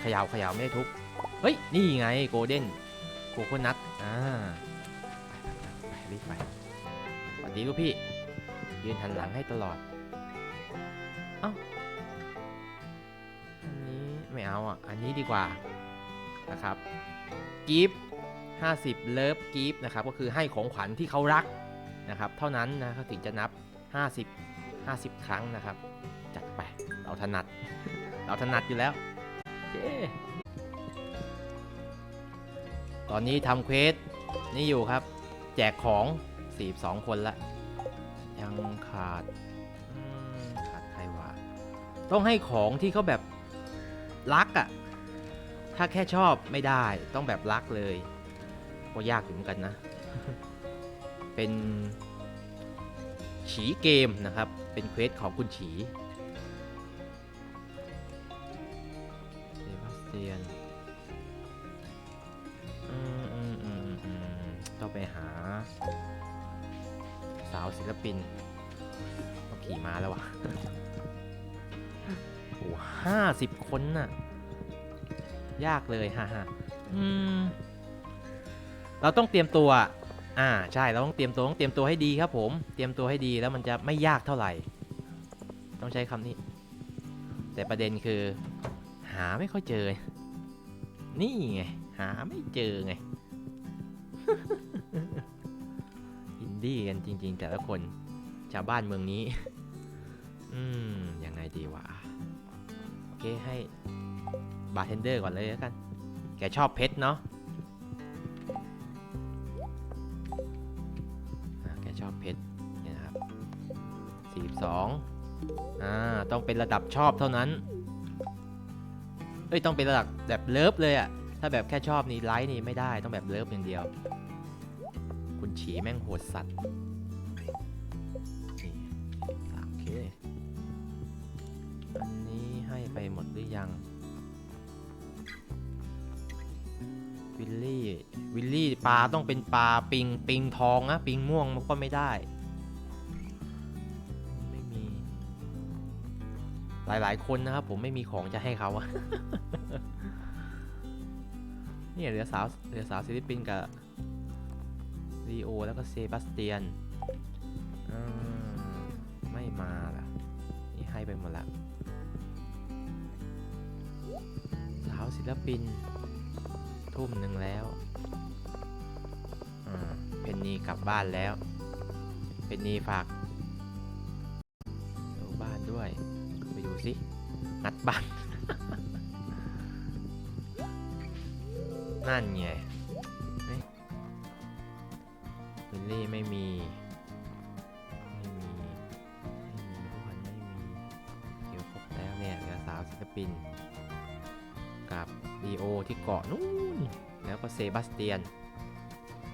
เขย่าเขย่าไม่ได้ทุบเฮ้ย นี่ไงโกลเด้นโคโคนัทอ่าไปไปไปรีบไปสวัสดีลูกพี่ ยืนหันหลังให้ตลอด เอ้า อันนี้ไม่เอาอะ อันนี้ดีกว่านะครับกิฟต์50 เลิฟกิฟต์นะครับ ก็คือให้ของขวัญที่เขารักนะครับ เท่านั้นนะเขาถึงจะนับ 50 50 ครั้งนะครับ จัดไป เราถนัด เราถนัดอยู่แล้ว เย้ตอนนี้ทำเควสนี่อยู่ครับ แจกของ42คนละ ยังขาดขาดใครวะต้องให้ของที่เขาแบบรักอะ่ะ ถ้าแค่ชอบไม่ได้ต้องแบบรักเลยก็ยากอยู่เหมือนกันนะ เป็นฉีเกมนะครับ เป็นเควสของคุณฉี เซบาสเตียนอืมอืมอืมอืมต้องไปหา สาวศิลปินต้องขี่ม้าแล้ววะโอ้ห้าสิบคนน่ะ ยากเลยฮ่าฮ่าอืม เราต้องเตรียมตัว อ่า ใช่ เราต้องเตรียมตัวต้องเตรียมตัวให้ดีครับผม เตรียมตัวให้ดีแล้วมันจะไม่ยากเท่าไหร่ ต้องใช้คำนี้ แต่ประเด็นคือหาไม่ค่อยเจอ นี่ไง หาไม่เจอไง อินดี้กันจริง ๆ แต่ละคนชาวบ้านเมืองนี้ อืม ยังไงดีวะ โอเค ให้บาร์เทนเดอร์ก่อนเลยแล้วกัน แกชอบเพชรเนาะแกชอบเพชรเนี่ยนะครับ 42 อ่า ต้องเป็นระดับชอบเท่านั้น เอ้ยต้องเป็นระดับแบบเลิฟเลยอะถ้าแบบแค่ชอบนี่ไลค์นี่ไม่ได้ต้องแบบเลิฟอย่างเดียว คุณฉีแม่งโหดสัตว์นี่สามเคอันนี้ให้ไปหมดหรือยัง วิลลี่ วิลลี่ปลาต้องเป็นปลาปิงปิงทองนะปิงม่วงมันก็ไม่ได้ หลายๆ คนนะครับผมไม่มีของจะให้เขาเนี่ยเหลือสาวเหลือสาวศิลปินกับลีโอแล้วก็เซบาสเตียนไม่มาล่ะ นี่ให้ไปหมดละสาวศิลปิน ทุ่มหนึ่งแล้วเพนนีกลับบ้านแล้ว เพนนีฝาก สิ งัดบ้าน นั่นไงวิลลี่ไม่มี ไม่มี ไม่มีทุกคนไม่มีเกี่ยวครบแล้วเนี่ยเหลือสาวศิลปิน กับลีโอที่เกาะนู่น แล้วก็เซบาสเตียน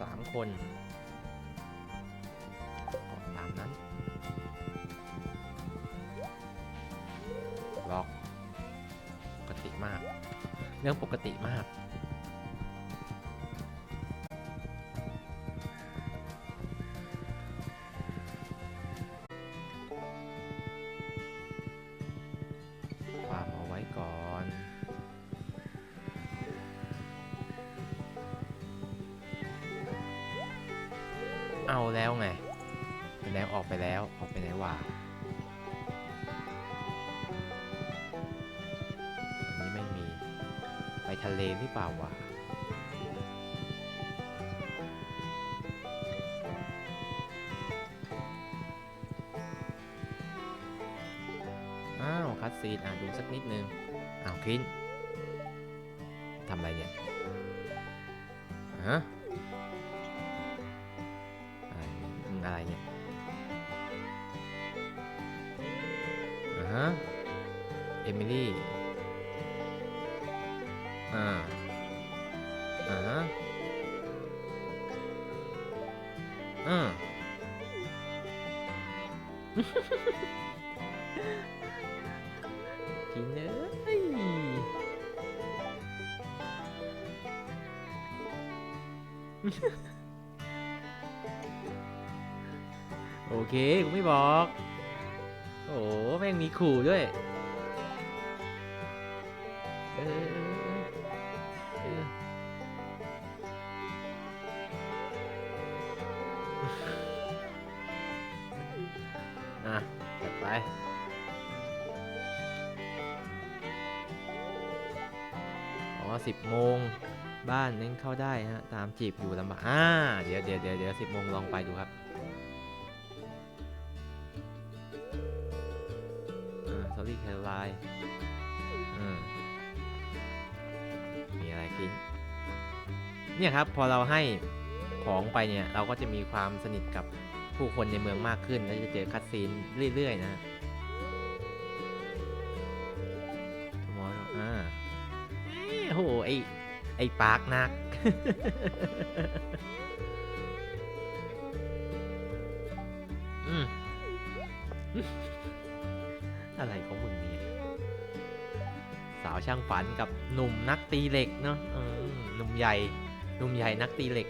สามคน มาก เรื่องปกติมากฝากเอาไว้ก่อน เอาแล้วไงแล้วออกไปแล้วออกไปไหนวะ ไปทะเลหรือเปล่าวะอ้าวคัดซีนอะดูสักนิดนึง อ้าวคลินทำอะไรเนี่ย ฮะอะไรมึงอะไรเนี่ยอ่าฮะ เอมิลี่ กินเอ้ยโอเคกูไม่บอก โอ้แม่งมีขู่ด้วยเออเออ อ๋อสิบโมงบ้านเน้นเข้าได้ฮะตามจีบอยู่ลำบากอ่าเดี๋ยวเดี๋ยวเดี๋ยวเดี๋ยวสิบโมงลองไปดูครับอ่า sorry Caroline อืมมีอะไรกินเนี่ยครับพอเราให้ของไปเนี่ยเราก็จะมีความสนิทกับ ผู้คนในเมืองมากขึ้น แล้วจะเจอคัดซีนเรื่อย ๆ นะฮะ tomorrow อ่าเอ้ยโอ้โหไอไอปาร์คนัก อืมอะไรของมึงเนี่ย สาวช่างฝันกับหนุ่มนักตีเหล็กเนาะหนุ่มใหญ่ หนุ่มใหญ่นักตีเหล็ก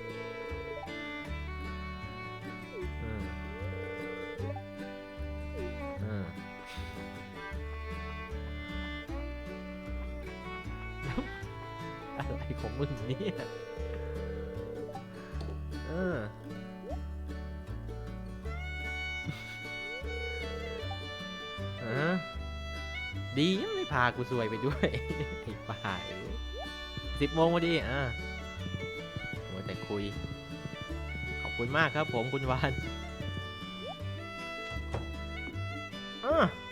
อะไรของมึงเนี่ยเออดีไม่พากูซวยไปด้วย ไอ้ป่าสิบโมงพอดีอะโมวแต่คุย ขอบคุณมากครับผมคุณวานอ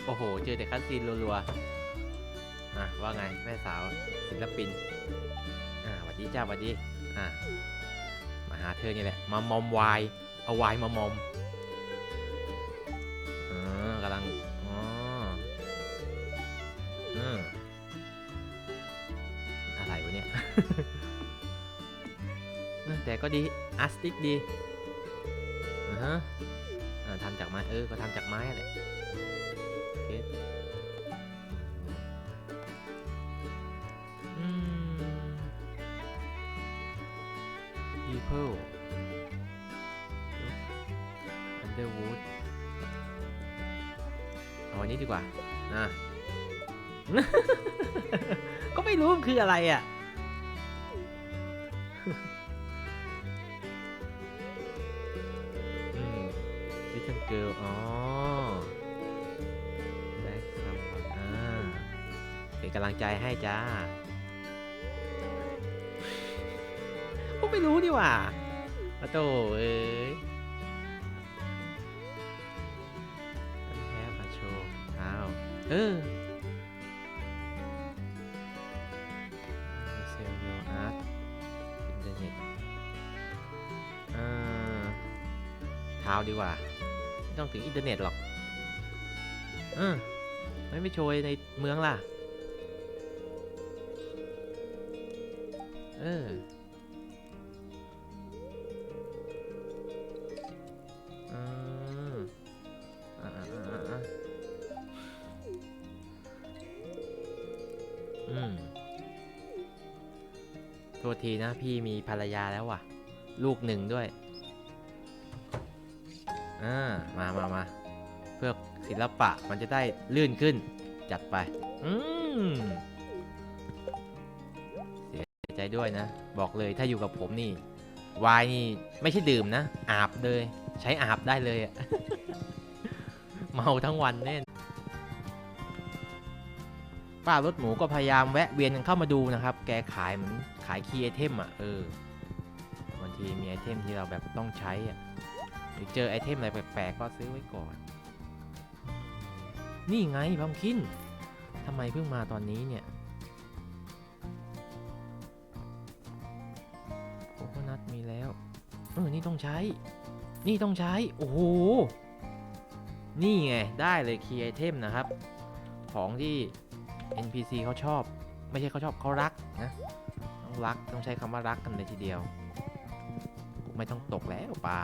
โอ้โห เจอแต่คัสซีนรัวๆ อะ ว่าไง แม่สาวศิลปิน ดีจ้าหวัดดี อะ มาหาเธอนี่แหละ มามอมวาย เอาวายมามอมอ่ากำลัง อ๋ออืมอะไรวะเนี่ย แต่ก็ดี อาร์ติสดี อ่าฮะทำจากไม้ เออ ก็ทำจากไม้แหละ underwood เอาอันนี้ดีกว่านะก็ไม่รู้มันคืออะไรอะอืม little girl อ๋อ black someone อ่าเป็นกำลังใจให้จ้าก็ไม่รู้นี่หว่าโอ้โตเอ้ย เออเซลล์อาร์ตอินเทอร์เน็ตอ่าเท้าดีกว่า ไม่ต้องถึงอินเทอร์เน็ตหรอกเออไม่ไม่โชว์ในเมืองล่ะ เออ ทษทีนะพี่มีภรรยาแล้วว่ะ ลูกหนึ่งด้วย อ่า มามามาเพื่อศิลปะมันจะได้ลื่นขึ้น จัดไป อืมเสียใจด้วยนะ บอกเลยถ้าอยู่กับผมนี่ วายนี่ไม่ใช่ดื่มนะ อาบเลย ใช้อาบได้เลยอะเมาทั้งวันแน่ป้ารถหมูก็พยายามแวะเวียนกันเข้ามาดูนะครับ แกขายเหมือน ขายคีย์ไอเทมอะเออบางทีมีไอเทมที่เราแบบต้องใช้อะหรือเจอไอเทมอะไรแปลกๆก็ซื้อไว้ก่อน นี่ไงพัมคินทำไมเพิ่งมาตอนนี้เนี่ยโคโคนัทมีแล้วเออนี่ต้องใช้ นี่ต้องใช้ โอ้โห นี่ไง ได้เลยคีย์ไอเทมนะครับ ของที่ NPC เขาชอบ ไม่ใช่เขาชอบเขารักนะ รักต้องใช้คำว่ารักกันเลยทีเดียว ไม่ต้องตกแล้วปลา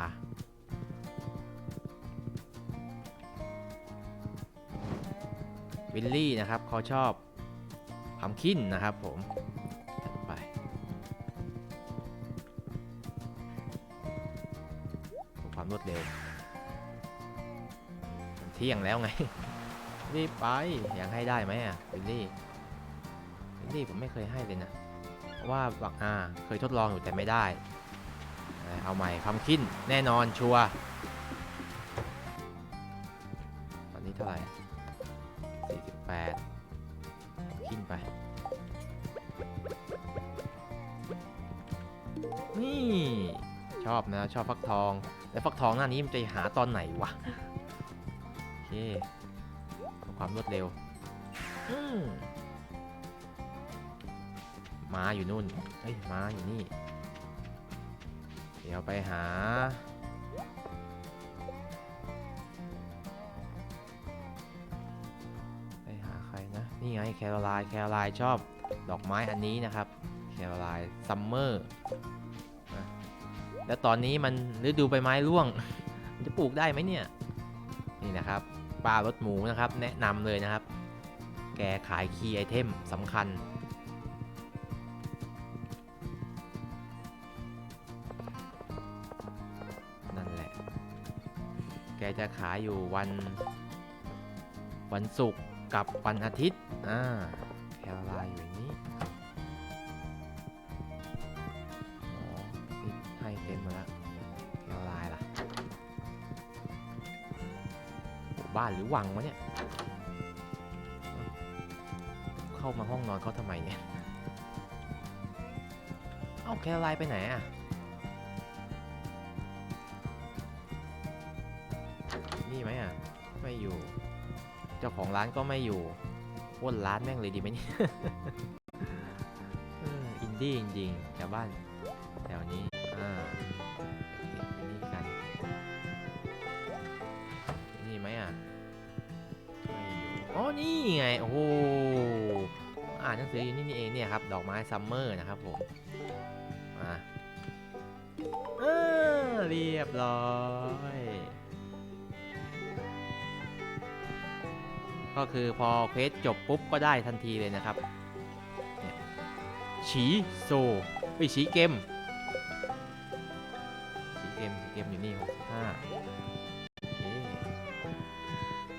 วิลลี่นะครับเขาชอบพัมคินนะครับผมไปความรวดเร็วเที่ยงแล้วไง รีบไป อยังให้ได้ไหมอะวิลลี่วิลดิผมไม่เคยให้เลยนะ ว่าบักอ่าเคยทดลองอยู่แต่ไม่ได้ เอาใหม่พัมคินแน่นอนชัวร์ตอนนี้เท่าไหร่48คินไป นี่ ชอบนะ ชอบฟักทอง แล้วฟักทองหน้านี้มันจะหาตอนไหนวะ โอเคความรวดเร็ว อืม ม้าอยู่นู่นเฮ้ยม้าอยู่นี่ เดี๋ยวไปหา ไปหาใครนะ นี่ไงแคโรไลน์แคโรไลน์ชอบดอกไม้อันนี้นะครับ แคโรไลน์ซัมเมอร์แล้วตอนนี้มันฤดูใบไม้ร่วง มันจะปลูกได้ไหมเนี่ย นี่นะครับปลารถหมูนะครับ แนะนำเลยนะครับ แกขายคีย์ไอเทมสำคัญ จะขายอยู่วันวันศุกร์กับวันอาทิตย์ อ่า แคลไลน์อยู่อย่างนี้อ๋อนี่ให้เต็มหมาแล้วแคลไลน์ล่ะ บ้านหรือวังวะเนี่ย เข้ามาห้องนอนเขาทำไมเนี่ย เอ้าแคลไลน์ไปไหนอะ ไม่อยู่ เจ้าของร้านก็ไม่อยู่ปล้นร้านแม่งเลยดีไหมเนี่ยอินดี้จริงๆชาวบ้านแถวนี้ อ่าไว้นี่กัน นี่ไหมอะไม่อยู่อ๋อ นี่ไง โอ้โหอ่านหนังสืออยู่นี่นี่เองเนี่ยครับ ดอกไม้ซัมเมอร์นะครับผมมาเรียบร้อย ก็คือพอเควสจบปุ๊บก็ได้ทันทีเลยนะครับฉีโซไปฉีเกมฉีเกมฉีเกมอยู่นี่65